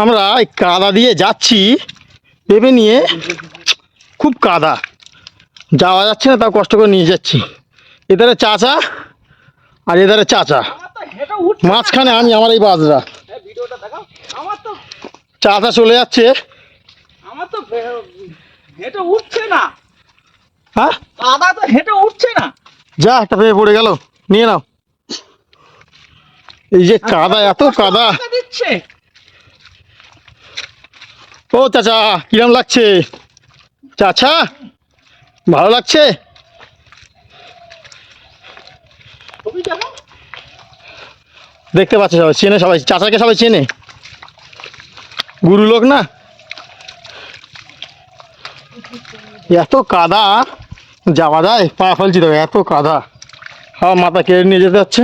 আমরা এই কাদা দিয়ে যাচ্ছি ভেবে নিয়ে খুব কাদা। যাওয়া যাচ্ছে না তাও কষ্ট করে নিয়ে যাচ্ছি। এধারে চাচা আর এধারে চাচা। মাঝখানে আমি আমার এই বাজরা। চাচা চলে যাচ্ছে। আমার তো হেঁটে উঠছে না। হ্যাঁ? কাদা তো হেঁটে উঠছে না। যা একটা ভেবে পড়ে গেল। নিয়ে নাও। এই যে কাদা এত কাদা। দিচ্ছে। ও চাচা, কিরম লাগছে? চাচা, ভালো লাগছে? দেখতে পাচ্ছে সবাই, চেনে সবাই, চাচাকে সবাই চেনে? গুরু লোক না? এত কাদা, যাওয়া যায়? পা ফেলছি তো এত কাদা। হাওয়া মাথা কেড়ে নিয়ে যেতে যাচ্ছে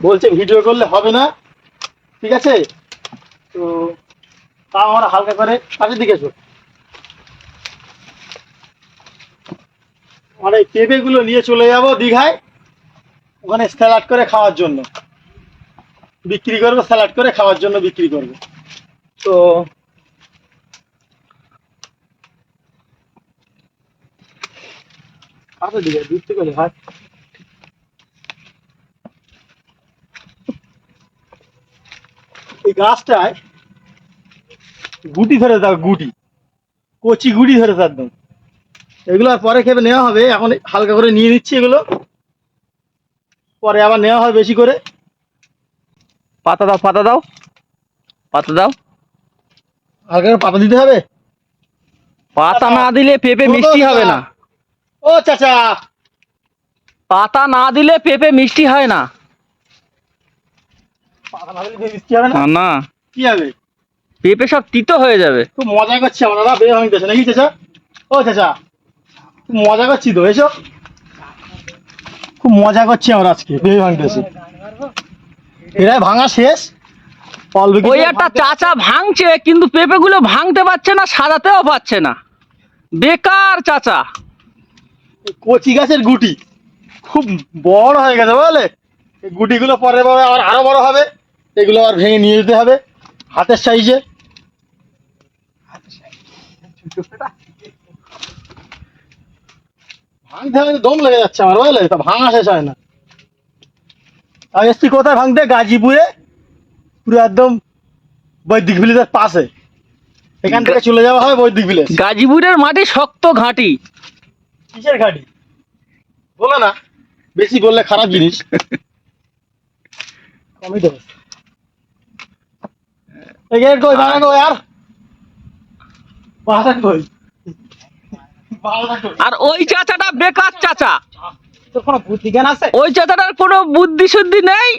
বলছে ভিডিও করলে হবে না। ঠিক আছে? তো তা আমরা হালকা করে পাশের দিকে আমরা এই পেঁপেগুলো নিয়ে চলে যাব দীঘায়। ওখানে স্যালাড করে খাওয়ার জন্য। বিক্রি করব স্যালাড করে খাওয়ার জন্য বিক্রি করব। তো পাশের দিকে দূর থেকে এই গাছটায় গুটি ধরে গুটি। কচি গুটি ধরে একদম। এগুলো পরে খেপে নেওয়া হবে এখন হালকা করে নিয়ে নিচ্ছি এগুলো। পরে আবার নেওয়া হবে বেশি করে। পাতা দাও পাতা দাও। পাতা দাও। হালকা করে পাতা দিতে হবে? পাতা না দিলে পেঁপে মিষ্টি হবে না। ও চাচা। পাতা না দিলে পেঁপে মিষ্টি হয় না। পাতা না দিলে মিষ্টি হবে না? না কি হবে? পেঁপে সব তিতো হয়ে যাবে। খুব মজা করছি আমরা না বের ভাঙতেছে নাকি চাচা। ও চাচা। খুব মজা করছি তো এসো। খুব মজা করছি আমরা আজকে। বের ভাঙতেছি এরা ভাঙা শেষ। ওই একটা চাচা ভাঙছে কিন্তু পেঁপে গুলো ভাঙতে পারছে না সাজাতেও পারছে না। বেকার চাচা। কচি গাছের গুটি। খুব বড় হয়ে গেছে এই গুটিগুলো পরে পাবে আবার আরও বড় হবে। এগুলো আবার ভেঙে নিয়ে যেতে হবে হাতের সাইজে। ভাঙতে ভাঙতে দম লেগে যাচ্ছে আমার, বুঝলে? তা ভাঙা শেষ হয় না। আমি এসছি কোথায় ভাঙতে? গাজীপুরে। পুরো একদম বৈদিক ভিলেজের পাশে। এখান থেকে চলে যাওয়া হয় বৈদিক ভিলেজ। গাজীপুরের মাটি শক্ত ঘাঁটি। কিসের গাড়ি? বলো না বেশি বললে খারাপ জিনিস। কমই দেবো। এগের কই? কই আর। কই? আর ওই চাচাটা বেকার চাচা। তোর কোনো বুদ্ধি জ্ঞান আছে? ওই চাচাটার কোনো বুদ্ধি শুদ্ধি নেই?